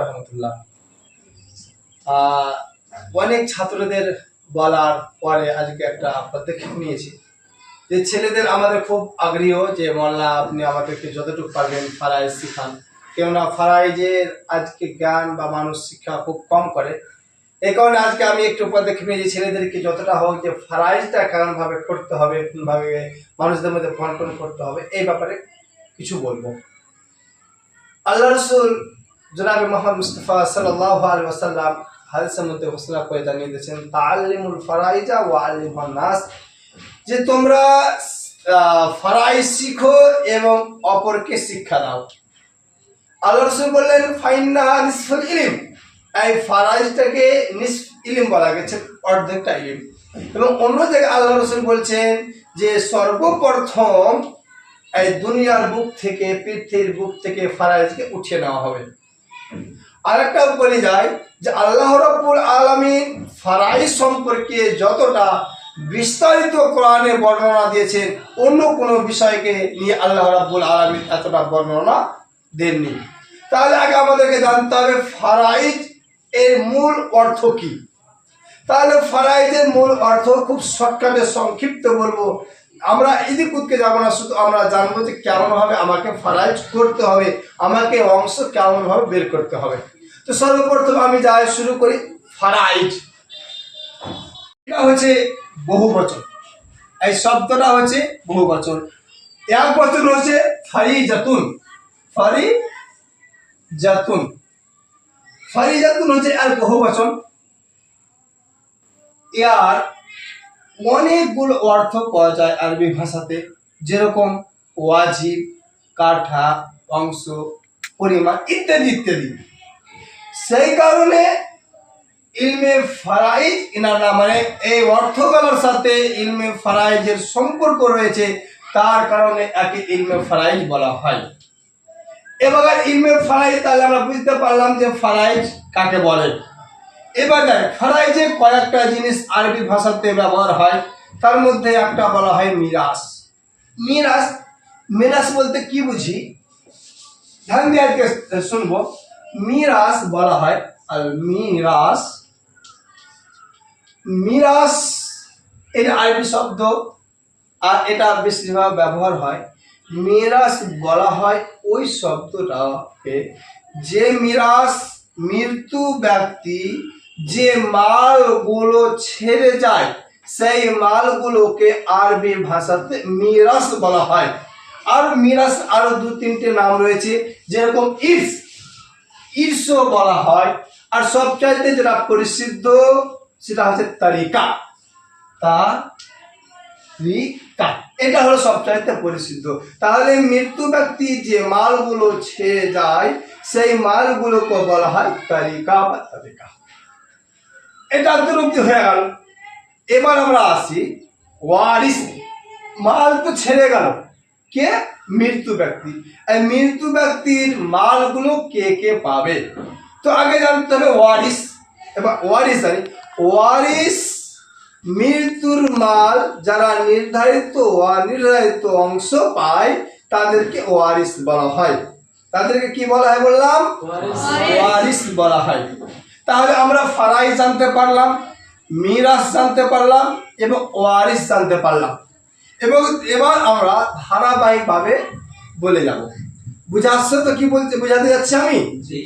রহমতুল্লাহ অনেক ছাত্রদের বলার পরে আজকে একটা পদক্ষেপ নিয়েছি। যে ছেলেদের আমাদের খুব আগ্রহ যে মোল্লা আপনি আমাদেরকে যতটুকু পারবেন ফারাইজ শিখান। কেননা ফারাইজের আজকে জ্ঞান বা মানুষ শিক্ষা খুব কম করে এই কারণে আজকে আমি একটু পদক্ষেপ নিয়েছি, ছেলেদেরকে যতটা হোক যে ফারাইজটা কেমনভাবে করতে হবে, কোনভাবে মানুষদের মধ্যে বন্টন করতে হবে, এই ব্যাপারে কিছু বলব। আল্লাহ রসুল জনাবে মোহাম্মদ মুস্তফা সাল্লাহ আলী ওসাল্লাম হাদিসের মধ্যে ঘোষণা করে জানিয়ে দিয়েছেন তাআল্লিমুল ফারাইজা ওয়া আল্লিমুন নাস যে তোমরা আহ, ফারাইজ শিখো এবং অপরকে শিক্ষা দাও। আল্লাহ রসুল বললেন ফাইন্না নিসফুল ইলিম এই ফারাইজটাকে নিস ইলিম বলা গেছে অর্ধেকটা ইলিম। এবং অন্য জায়গায় আল্লাহ রসুল বলছেন যে সর্বপ্রথম এই দুনিয়ার বুক থেকে পৃথিবীর বুক থেকে ফারাইজকে উঠিয়ে নেওয়া হবে। আরেকটা বলে যায় যে আল্লাহ রব্বুল আলমিন ফারাইজ সম্পর্কে যতটা বিস্তারিত কোরআনে বর্ণনা দিয়েছেন, অন্য কোনো বিষয়কে নিয়ে আল্লাহ রাব্বুল আলমিন এতটা বর্ণনা দেননি। তাহলে আগে আমাদেরকে জানতে হবে ফারাইজ এর মূল অর্থ কি? তাহলে ফারাইজের মূল অর্থ খুব শর্টকাটে সংক্ষিপ্ত বলব আমরা এদিক উৎকে যাব না, শুধু আমরা জানব যে কেমনভাবে আমাকে ফারাইজ করতে হবে, আমাকে অংশ কেমনভাবে বের করতে হবে। তো সর্বপ্রথম আমি যাই শুরু করি ফারাইজ এটা হচ্ছে বহু বচন। এই শব্দটা হচ্ছে বহু বচন। এক বচন হচ্ছে ফারি জাতুন ফারি জাতুন ফারি জাতুন হচ্ছে আর বহু বচন। ইয়ার অনেকগুলো অর্থ পাওয়া যায় আরবি ভাষাতে, যেরকম ওয়াজিব, কাঠা, অংশ, পরিমাণ ইত্যাদি ইত্যাদি। সেই কারণে ইলমে ফারাইজ ইনার মানে এই অর্থগুলোর সাথে ইলমে ফারাইজের সম্পর্ক রয়েছে, তার কারণে একে ইলমে ফারাইজ বলা হয়। এবার ইলমে ফারাইজ, তাহলে আমরা বুঝতে পারলাম যে ফারাইজ কাকে বলে? এবার দেখ ফারাইজে কয়েকটা জিনিস আরবি ভাষাতে ব্যবহার হয়, তার মধ্যে একটা বলা হয় মিরাস। মিরাস মিরাস বলতে কি বুঝি? ধ্যান দিয়ে আজকে শুনব। মিরাস বলা হয়, আর মিরাস মিরাস, এর আরবি শব্দ, আর এটা বেশিরভাগ ব্যবহার হয়। মিরাস বলা হয় ওই শব্দটাকে যে মিরাস, মৃত্যু ব্যক্তি যে মালগুলো ছেড়ে যায়, সেই মালগুলোকে আরবি ভাষাতে মিরাস বলা হয়। আর মিরাস আরও দু তিনটে নাম রয়েছে, যেরকম ইরস। ঈর্ষ বলা হয়। আর সবচাইতে যেটা পরিসিদ্ধ, সেটা হচ্ছে তারিকা। তারিকা। এটা হলো সবচাইতে পরিসিদ্ধ। তাহলে মৃত্যু ব্যক্তি যে মালগুলো ছেড়ে যায়, সেই মালগুলোকে বলা হয় তারিকা বা তারিকা। এটা দুরুক্তি হয়ে গেল। এবার আমরা আসি ওয়ারিস মাল তো ছেড়ে গেল। কে? মৃত্যু ব্যক্তি। এই মৃত্যু ব্যক্তির মালগুলো কে কে পাবে? তো আগে জানতে হবে ওয়ারিস। এবার ওয়ারিস জানি। ওয়ারিস মৃত্যুর মাল যারা নির্ধারিত নির্ধারিত অংশ পায় তাদেরকে ওয়ারিস বলা হয়। তাদেরকে কি বলা হয় বললাম? ওয়ারিস বলা হয়। তাহলে আমরা ফারাই জানতে পারলাম মিরাস জানতে পারলাম এবং ওয়ারিস জানতে পারলাম। এবং এবার আমরা ধারাবাহিকভাবে বলে যাব। বুঝে আসছে তো কি বলতে বোঝাতে যাচ্ছি আমি?